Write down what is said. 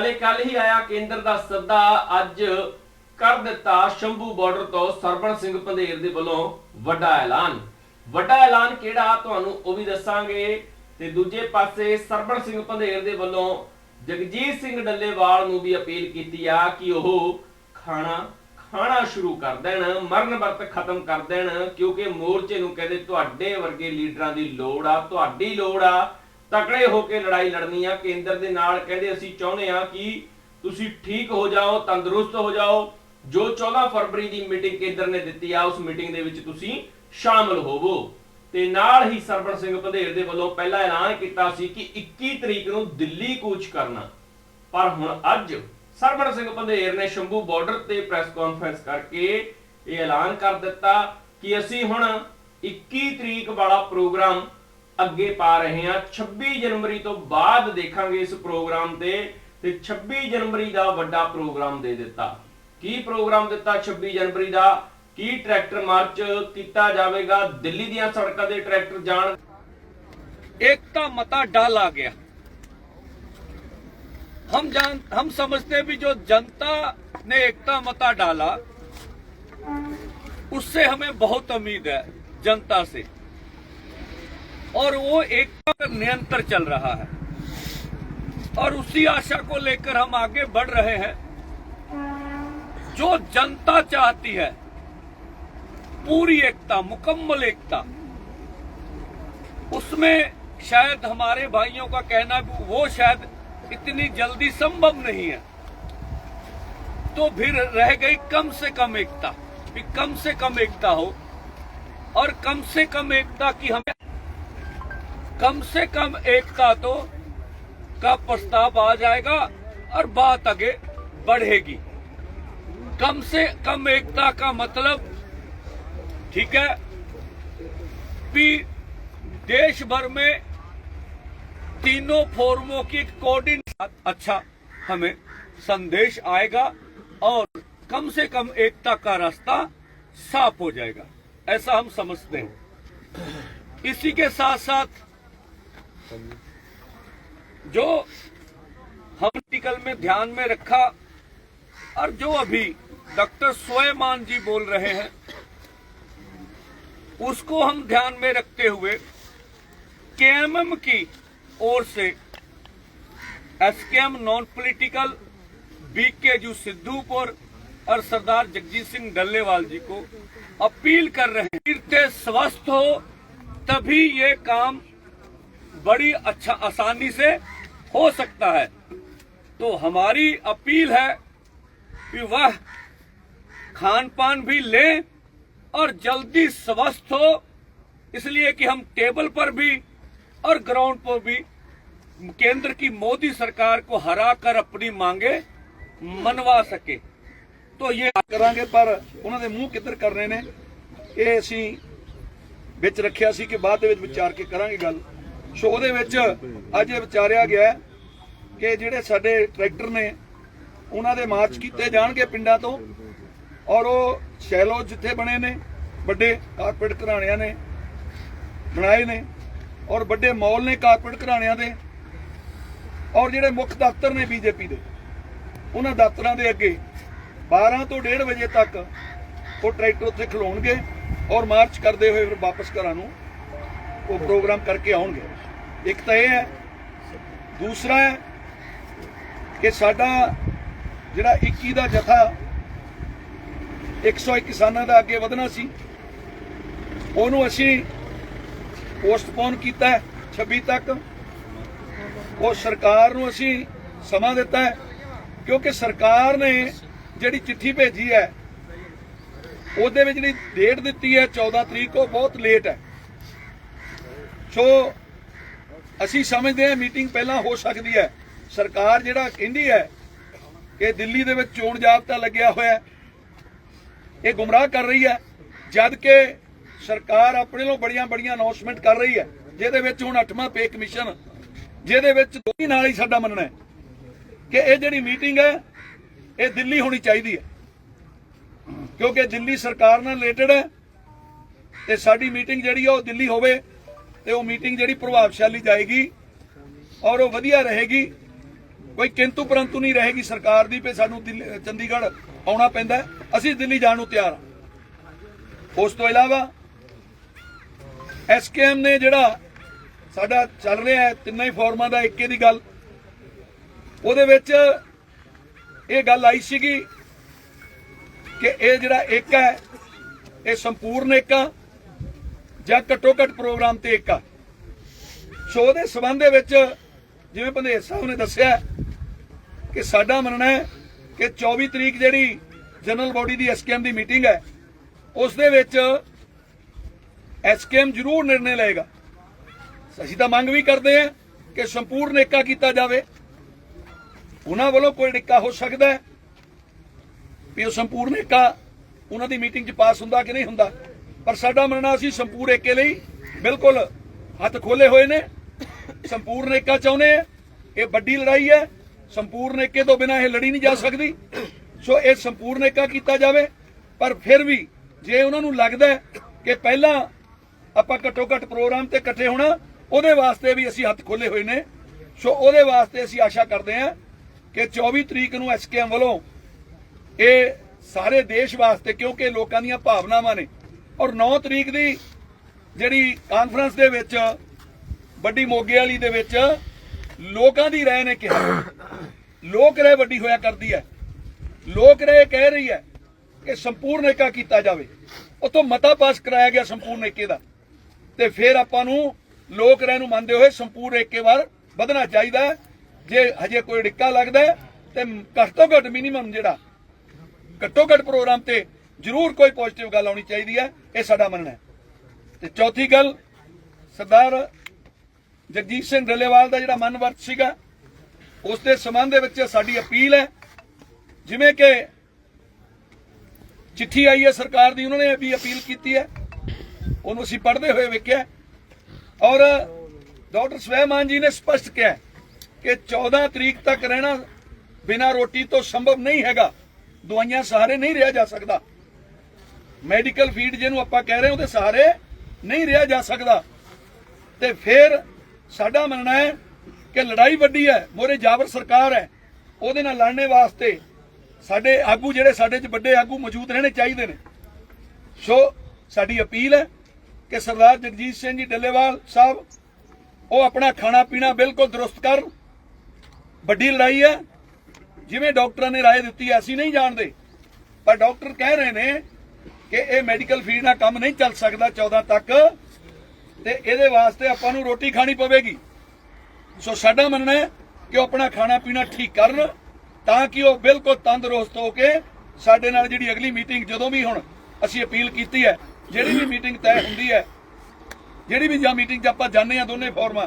ਹਲੇ ਕੱਲ ਹੀ ਆਇਆ ਕੇਂਦਰ ਦਾ ਸੱਦਾ, ਅੱਜ ਕਰ ਦਿੱਤਾ ਸ਼ੰਭੂ ਬਾਰਡਰ ਤੋਂ ਸਰਬਣ ਸਿੰਘ ਪੰਧੇਰ ਦੇ ਵੱਲੋਂ ਵੱਡਾ ਐਲਾਨ। ਵੱਡਾ ਐਲਾਨ ਕਿਹੜਾ ਤੁਹਾਨੂੰ ਉਹ ਵੀ ਦੱਸਾਂਗੇ। ਤੇ ਦੂਜੇ ਪਾਸੇ ਸਰਬਣ ਸਿੰਘ ਪੰਧੇਰ ਦੇ ਵੱਲੋਂ ਜਗਜੀਤ ਸਿੰਘ ਡੱਲੇਵਾਲ ਨੂੰ ਵੀ ਅਪੀਲ ਕੀਤੀ ਆ ਕਿ ਉਹ ਖਾਣਾ ਖਾਣਾ ਸ਼ੁਰੂ ਕਰ ਦੇਣ, ਮਰਨ ਵਰਤ ਖਤਮ ਕਰ ਦੇਣ, ਕਿਉਂਕਿ ਮੋਰਚੇ ਨੂੰ ਕਹਿੰਦੇ ਤੁਹਾਡੇ ਵਰਗੇ ਲੀਡਰਾਂ ਦੀ ਲੋੜ ਆ, ਤੁਹਾਡੀ ਲੋੜ ਆ। ਤਕੜੇ ਹੋ ਕੇ ਲੜਾਈ ਲੜਨੀ ਆ, ਕੇਂਦਰ ਦੇ ਨਾਲ ਕਹਿੰਦੇ ਅਸੀਂ ਚਾਹੁੰਦੇ ਆ ਕਿ ਤੁਸੀਂ ਠੀਕ ਹੋ ਜਾਓ, ਤੰਦਰੁਸਤ ਹੋ ਜਾਓ। ਜੋ 14 ਫਰਵਰੀ ਦੀ ਮੀਟਿੰਗ ਕੇਂਦਰ ਨੇ ਦਿੱਤੀ ਆ, ਉਸ ਮੀਟਿੰਗ ਦੇ ਵਿੱਚ ਤੁਸੀਂ ਸ਼ਾਮਲ ਹੋਵੋ। ਤੇ ਨਾਲ ਹੀ ਸਰਬਣ ਸਿੰਘ ਪੰਧੇਰ ਦੇ ਵੱਲੋਂ ਪਹਿਲਾ ਐਲਾਨ ਕੀਤਾ ਸੀ ਕਿ 21 ਤਰੀਕ ਨੂੰ ਦਿੱਲੀ ਕੂਚ ਕਰਨਾ। ਪਰ ਹੁਣ ਅੱਜ ਸਰਬਣ ਸਿੰਘ ਪੰਧੇਰ ਨੇ ਸ਼ੰਭੂ ਬਾਰਡਰ ਤੇ ਪ੍ਰੈਸ ਕਾਨਫਰੰਸ ਕਰਕੇ ਇਹ ਐਲਾਨ ਕਰ ਦਿੱਤਾ ਕਿ ਅਸੀਂ ਹੁਣ 21 ਤਰੀਕ ਵਾਲਾ ਪ੍ਰੋਗਰਾਮ ਅੱਗੇ ਪਾ ਰਹੇ ਹਾਂ 26 ਜਨਵਰੀ ਤੋਂ ਬਾਅਦ ਦੇਖਾਂਗੇ ਇਸ ਪ੍ਰੋਗਰਾਮ ਤੇ ਤੇ 26 ਜਨਵਰੀ ਦਾ ਵੱਡਾ ਪ੍ਰੋਗਰਾਮ ਦੇ ਦਿੱਤਾ ਕੀ ਪ੍ਰੋਗਰਾਮ ਦਿੱਤਾ 26 ਜਨਵਰੀ ਦਾ ਕੀ ਟਰੈਕਟਰ ਮਾਰਚ ਕੀਤਾ ਜਾਵੇਗਾ ਦਿੱਲੀ ਦੀਆਂ ਸੜਕਾਂ ਤੇ ਟਰੈਕਟਰ ਜਾਣ एकता मता डाला गया हम जान हम समझते भी जो जनता ने एकता मता डाला उससे हमें बहुत उम्मीद है जनता से और वो पर निरंतर चल रहा है। और उसी आशा को लेकर हम आगे बढ़ रहे हैं। जो जनता चाहती है, पूरी एकता, मुकम्मल एकता, उसमें शायद हमारे भाइयों का कहना भी, वो शायद इतनी जल्दी संभव नहीं है। तो फिर रह गई कम से कम एकता कम से कम एकता हो, और कम से कम एकता की हमें कम से कम एकता तो का प्रस्ताव आ जाएगा और बात आगे बढ़ेगी। कम से कम एकता का मतलब ठीक है? कि देश भर में तीनों फोरमों की कोऑर्डिनेशन अच्छा हमें संदेश आएगा और कम से कम एकता का रास्ता साफ़ हो जाएगा। ऐसा हम समझते हैं। इसी के साथ साथ जो हम आर्टिकल में ध्यान में रखा और जो अभी डॉक्टर सोएमान जी बोल रहे हैं, उसको हम ध्यान में रखते हुए केएमएम की ओर से एसकेएम नॉन पॉलिटिकल बीके जू सिद्धूपुर और सरदार जगजीत सिंह डल्लेवाल जी को अपील कर रहे हैं स्वस्थ हो, तभी ये काम बड़ी अच्छा आसानी से हो सकता है तो हमारी अपील है कि वह खान पान भी लें और जल्दी स्वस्थ हो इसलिए कि हम टेबल पर भी और ग्राउंड पर भी केंद्र की मोदी सरकार को हरा कर अपनी मांगे मनवा सके तो ये ਕਰਾਂਗੇ ਪਰ ਉਹਨਾਂ ਦੇ ਮੂੰਹ ਕਿੱਧਰ ਕਰ ਰਹੇ ਨੇ ਇਹ ਅਸੀਂ ਵਿੱਚ ਰੱਖਿਆ ਸੀ ਕਿ ਬਾਅਦ ਦੇ ਵਿੱਚ ਵਿਚਾਰ ਕੇ ਕਰਾਂਗੇ ਗੱਲ ਸੋ ਉਹਦੇ ਵਿੱਚ ਅੱਜ ਇਹ ਵਿਚਾਰਿਆ ਗਿਆ ਕਿ ਜਿਹੜੇ ਸਾਡੇ ਟਰੈਕਟਰ ਨੇ, ਉਹਨਾਂ ਦੇ ਮਾਰਚ ਕੀਤੇ ਜਾਣਗੇ ਪਿੰਡਾਂ ਤੋਂ ਔਰ ਉਹ ਸ਼ੈਲੋ ਜਿੱਥੇ ਬਣੇ ਨੇ, ਵੱਡੇ ਕਾਰਪੋਰੇਟ ਘਰਾਣਿਆਂ ਨੇ ਬਣਾਏ ਨੇ ਔਰ ਵੱਡੇ ਮਾਲ ਨੇ ਕਾਰਪੋਰੇਟ ਘਰਾਣਿਆਂ ਦੇ ਔਰ ਜਿਹੜੇ ਮੁੱਖ ਦਫ਼ਤਰ ਨੇ ਬੀਜੇਪੀ ਦੇ, ਉਹਨਾਂ ਦਫ਼ਤਰਾਂ ਦੇ ਅੱਗੇ 12 ਤੋਂ 1:30 ਵਜੇ ਤੱਕ ਉਹ ਟਰੈਕਟਰ ਉੱਥੇ ਖਲੋਣਗੇ ਔਰ ਮਾਰਚ ਕਰਦੇ ਹੋਏ ਫਿਰ ਵਾਪਸ ਘਰਾਂ ਨੂੰ ਉਹ ਪ੍ਰੋਗਰਾਮ ਕਰਕੇ ਆਉਣਗੇ। ਇੱਕ ਤਾਂ ਇਹ ਹੈ, ਦੂਸਰਾ ਹੈ ਕਿ ਸਾਡਾ ਜਿਹੜਾ 21 ਦਾ ਜਥਾ 101 ਕਿਸਾਨਾਂ ਦਾ ਅੱਗੇ ਵਧਣਾ ਸੀ, ਉਹਨੂੰ ਅਸੀਂ ਪੋਸਟਪੋਨ ਕੀਤਾ ਹੈ 26 ਤੱਕ। ਉਹ ਸਰਕਾਰ ਨੂੰ ਅਸੀਂ ਸਮਾਂ ਦਿੱਤਾ ਹੈ, ਕਿਉਂਕਿ ਸਰਕਾਰ ਨੇ ਜਿਹੜੀ ਚਿੱਠੀ ਭੇਜੀ ਹੈ, ਉਹਦੇ ਵਿੱਚ ਜਿਹੜੀ ਡੇਟ ਦਿੱਤੀ ਹੈ 14 ਤਰੀਕ, ਉਹ ਬਹੁਤ ਲੇਟ ਹੈ। ਸੋ ਅਸੀਂ ਸਮਝਦੇ ਹਾਂ ਮੀਟਿੰਗ ਪਹਿਲਾਂ ਹੋ ਸਕਦੀ ਹੈ। ਸਰਕਾਰ ਜਿਹੜਾ ਕਹਿੰਦੀ ਹੈ ਕਿ ਦਿੱਲੀ ਦੇ ਵਿੱਚ ਚੋਣ ਜਾਬਤਾ ਲੱਗਿਆ ਹੋਇਆ ਇਹ ਗੁੰਮਰਾਹ ਕਰ ਰਹੀ ਹੈ, ਜਦ ਕਿ ਸਰਕਾਰ ਆਪਣੇ ਵੱਲੋਂ ਬੜੀਆਂ ਬੜੀਆਂ ਅਨਾਉਂਸਮੈਂਟ ਕਰ ਰਹੀ ਹੈ, ਜਿਹਦੇ ਵਿੱਚ ਹੁਣ 8ਵਾਂ ਪੇ ਕਮਿਸ਼ਨ ਜਿਹਦੇ ਵਿੱਚ ਦੋਈ ਨਾਲ ਹੀ ਸਾਡਾ ਮੰਨਣਾ ਹੈ ਕਿ ਇਹ ਜਿਹੜੀ ਮੀਟਿੰਗ ਹੈ, ਇਹ ਦਿੱਲੀ ਹੋਣੀ ਚਾਹੀਦੀ ਹੈ। ਕਿਉਂਕਿ ਦਿੱਲੀ ਸਰਕਾਰ ਨਾਲ ਰਿਲੇਟਡ ਹੈ ਤੇ ਸਾਡੀ ਮੀਟਿੰਗ ਜਿਹੜੀ ਆ ਉਹ ਦਿੱਲੀ ਹੋਵੇ। ਤੇ ਉਹ ਮੀਟਿੰਗ ਜਿਹੜੀ ਪ੍ਰਭਾਵਸ਼ਾਲੀ ਜਾਏਗੀ ਔਰ ਉਹ ਵਧੀਆ ਰਹੇਗੀ, ਕੋਈ ਕਿੰਤੂ ਪਰੰਤੂ ਨਹੀਂ ਰਹੇਗੀ ਸਰਕਾਰ ਦੀ, ਵੀ ਸਾਨੂੰ ਦਿੱਲੀ- ਚੰਡੀਗੜ੍ਹ ਆਉਣਾ ਪੈਂਦਾ ਅਸੀਂ ਦਿੱਲੀ ਜਾਣ ਨੂੰ ਤਿਆਰ ਹਾਂ। ਉਸ ਤੋਂ ਇਲਾਵਾ ਐਸਕੇਐਮ ਨੇ ਜਿਹੜਾ ਸਾਡਾ ਚੱਲ ਰਿਹਾ ਹੈ, ਤਿੰਨਾਂ ਹੀ ਫੋਰਮਾਂ ਦਾ ਇੱਕੇ ਦੀ ਗੱਲ। ਉਹਦੇ ਵਿੱਚ ਇਹ ਗੱਲ ਆਈ ਸੀਗੀ ਕਿ ਇਹ ਜਿਹੜਾ ਇੱਕ ਹੈ, ਇਹ ਸੰਪੂਰਨ ਇੱਕ ਆ ਜਾਂ ਘੱਟੋ ਘੱਟ ਪ੍ਰੋਗਰਾਮ ਤੇ ਇੱਕ ਆ। ਸੋ ਉਹਦੇ ਸਬੰਧ ਦੇ ਵਿੱਚ ਜਿਵੇਂ ਪੰਦੇਰ ਸਾਹਿਬ ਨੇ ਦੱਸਿਆ ਕਿ ਸਾਡਾ ਮੰਨਣਾ ਹੈ ਕਿ 24 ਤਰੀਕ ਜਿਹੜੀ ਜਨਰਲ ਬਾਡੀ ਦੀ ਐਸਕੇਐਮ ਦੀ ਮੀਟਿੰਗ ਹੈ, ਉਸ ਦੇ ਵਿੱਚ ਐਸਕੇਐਮ ਜ਼ਰੂਰ ਨਿਰਣੇ ਲਏਗਾ। ਅਸੀਂ ਤਾਂ ਮੰਗ ਵੀ ਕਰਦੇ ਹਾਂ ਕਿ ਸੰਪੂਰਨ ਏਕਾ ਕੀਤਾ ਜਾਵੇ। ਉਹਨਾਂ ਵੱਲੋਂ ਕੋਈ ਡਿੱਕਾ ਹੋ ਸਕਦਾ ਹੈ ਵੀ ਉਹ ਸੰਪੂਰਨ ਏਕਾ ਉਹਨਾਂ ਦੀ ਮੀਟਿੰਗ 'ਚ ਪਾਸ ਹੁੰਦਾ ਕਿ ਨਹੀਂ ਹੁੰਦਾ। ਪਰ ਸਾਡਾ ਮੰਨਣਾ ਅਸੀਂ ਸੰਪੂਰਨ ਏਕੇ ਲਈ ਬਿਲਕੁਲ ਹੱਥ ਖੋਲੇ ਹੋਏ ਨੇ। ਸੰਪੂਰਨ ਏਕਾ ਚਾਹੁੰਦੇ ਆ। ਇਹ ਵੱਡੀ ਲੜਾਈ ਹੈ। ਸੰਪੂਰਨ ਏਕੇ ਤੋਂ ਬਿਨਾਂ ਇਹ ਲੜੀ ਨਹੀਂ ਜਾ ਸਕਦੀ। ਸੋ ਇਹ ਸੰਪੂਰਨ ਏਕਾ ਕੀਤਾ ਜਾਵੇ। ਪਰ ਫਿਰ ਵੀ ਜੇ ਉਹਨਾਂ ਨੂੰ ਲੱਗਦਾ ਕਿ ਪਹਿਲਾਂ ਆਪਾਂ ਘੱਟੋ ਘੱਟ ਪ੍ਰੋਗਰਾਮ ਤੇ ਇਕੱਠੇ ਹੋਣਾ, ਉਹਦੇ ਵਾਸਤੇ ਵੀ ਅਸੀਂ ਹੱਥ ਖੋਲੇ ਹੋਏ ਨੇ। ਸੋ ਉਹਦੇ ਵਾਸਤੇ ਅਸੀਂ ਆਸ਼ਾ ਕਰਦੇ ਹਾਂ ਕਿ 24 ਤਰੀਕ ਨੂੰ ਐਸਕੇਐਮ ਵੱਲੋਂ ਇਹ ਸਾਰੇ ਦੇਸ਼ ਵਾਸਤੇ, ਕਿਉਂਕਿ ਲੋਕਾਂ ਦੀਆਂ ਭਾਵਨਾਵਾਂ ਨੇ ਔਰ 9 ਤਰੀਕ ਦੀ ਜਿਹੜੀ ਕਾਨਫਰੰਸ ਦੇ ਵਿੱਚ, ਵੱਡੀ ਮੋਗੇ ਵਾਲੀ ਦੇ ਵਿੱਚ ਲੋਕਾਂ ਦੀ ਰਾਏ ਨੇ ਕਿਹਾ। ਲੋਕ ਰਾਏ ਵੱਡੀ ਹੋਇਆ ਕਰਦੀ ਹੈ। ਲੋਕ ਰਾਏ ਕਹਿ ਰਹੀ ਹੈ ਕਿ ਸੰਪੂਰਨ ਏਕਾ ਕੀਤਾ ਜਾਵੇ। ਉਤੋਂ ਮਤਾ ਪਾਸ ਕਰਾਇਆ ਗਿਆ ਸੰਪੂਰਨ ਏਕੇ ਦਾ। ਤੇ ਫਿਰ ਆਪਾਂ ਨੂੰ ਲੋਕ ਰਾਏ ਨੂੰ ਮੰਨਦੇ ਹੋਏ ਸੰਪੂਰਨ ਏਕੇ ਵਾਰ ਵਧਣਾ ਚਾਹੀਦਾ ਜੇ ਹਜੇ ਕੋਈ ਡਿੱਕਾ ਲੱਗਦਾ ਹੈ, ਤੇ ਘੱਟ ਤੋਂ ਘੱਟ ਮਿਨੀਮਮ ਜਿਹੜਾ ਘੱਟੋ ਘੱਟ ਪ੍ਰੋਗਰਾਮ ਤੇ ਜ਼ਰੂਰ ਕੋਈ ਪੋਜ਼ਿਟਿਵ ਗੱਲ ਆਉਣੀ ਚਾਹੀਦੀ ਹੈ, ਇਹ ਸਾਡਾ ਮੰਨਣਾ ਹੈ। ਤੇ ਚੌਥੀ ਗੱਲ, ਸਰਦਾਰ ਜਗਜੀਤ ਸਿੰਘ ਡੱਲੇਵਾਲ ਦਾ ਜਿਹੜਾ ਮਨ ਵਰਤ ਸੀਗਾ ਉਸ ਦੇ ਸੰਬੰਧ ਦੇ ਵਿੱਚ ਸਾਡੀ ਅਪੀਲ ਹੈ, ਜਿਵੇਂ ਕਿ ਚਿੱਠੀ ਆਈ ਹੈ ਸਰਕਾਰ ਦੀ, ਉਹਨਾਂ ਨੇ ਵੀ ਅਪੀਲ ਕੀਤੀ ਹੈ, ਉਹਨੂੰ ਅਸੀਂ ਪੜ੍ਹਦੇ ਹੋਏ ਵੇਖਿਆ ਔਰ ਡਾਕਟਰ ਸਵੈਮਾਨ ਜੀ ਨੇ ਸਪਸ਼ਟ ਕਿਹਾ ਕਿ 14 ਤਰੀਕ ਤੱਕ ਰਹਿਣਾ ਬਿਨਾਂ ਰੋਟੀ ਤੋਂ ਸੰਭਵ ਨਹੀਂ ਹੈਗਾ, ਦਵਾਈਆਂ ਸਹਾਰੇ ਨਹੀਂ ਰਿਹਾ ਜਾ ਸਕਦਾ। ਮੈਡੀਕਲ ਫੀਡ ਜਿਹਨੂੰ ਆਪਾਂ ਕਹਿ ਰਹੇ ਉਹਦੇ ਸਾਰੇ ਨਹੀਂ ਰਿਹਾ ਜਾ ਸਕਦਾ। ਤੇ ਫਿਰ ਸਾਡਾ ਮੰਨਣਾ ਹੈ ਕਿ ਲੜਾਈ ਵੱਡੀ ਹੈ, ਮੋਰੇ ਜਾਬਰ ਸਰਕਾਰ ਹੈ, ਉਹਦੇ ਨਾਲ ਲੜਨੇ ਵਾਸਤੇ ਸਾਡੇ ਆਗੂ ਜਿਹੜੇ ਸਾਡੇ 'ਚ ਵੱਡੇ ਆਗੂ ਮੌਜੂਦ ਰਹਿਣੇ ਚਾਹੀਦੇ ਨੇ। ਸੋ ਸਾਡੀ ਅਪੀਲ ਹੈ ਕਿ ਸਰਦਾਰ ਜਗਜੀਤ ਸਿੰਘ ਜੀ ਡੱਲੇਵਾਲ ਸਾਹਿਬ, ਉਹ ਆਪਣਾ ਖਾਣਾ ਪੀਣਾ ਬਿਲਕੁਲ ਦਰੁਸਤ ਕਰਨ। ਵੱਡੀ ਲੜਾਈ ਹੈ, ਜਿਵੇਂ ਡਾਕਟਰਾਂ ਨੇ ਰਾਏ ਦਿੱਤੀ ਹੈ, ਅਸੀਂ ਨਹੀਂ ਜਾਣਦੇ। ਪਰ ਡਾਕਟਰ ਕਹਿ ਰਹੇ ਨੇ ਕਿ ਇਹ ਮੈਡੀਕਲ ਫੀਲਡ ਨਾਲ ਕੰਮ ਨਹੀਂ ਚੱਲ ਸਕਦਾ 14 ਤੱਕ, ਤੇ ਇਹਦੇ ਵਾਸਤੇ ਆਪਾਂ ਨੂੰ ਰੋਟੀ ਖਾਣੀ ਪਵੇਗੀ। ਸੋ ਸਾਡਾ ਮੰਨਣਾ ਹੈ ਕਿ ਉਹ ਆਪਣਾ ਖਾਣਾ ਪੀਣਾ ਠੀਕ ਕਰਨ, ਤਾਂ ਕਿ ਉਹ ਬਿਲਕੁਲ ਤੰਦਰੁਸਤ ਹੋ ਕੇ ਸਾਡੇ ਨਾਲ ਜਿਹੜੀ ਅਗਲੀ ਮੀਟਿੰਗ ਜਦੋਂ ਵੀ ਹੁਣ ਅਸੀਂ ਅਪੀਲ ਕੀਤੀ ਹੈ, ਜਿਹੜੀ ਵੀ ਮੀਟਿੰਗ ਤੈਅ ਹੁੰਦੀ ਹੈ, ਜਿਹੜੀ ਵੀ ਜਾਂ ਮੀਟਿੰਗ 'ਚ ਆਪਾਂ ਜਾਂਦੇ ਆ ਦੋਨੇ ਫੋਰਮਾਂ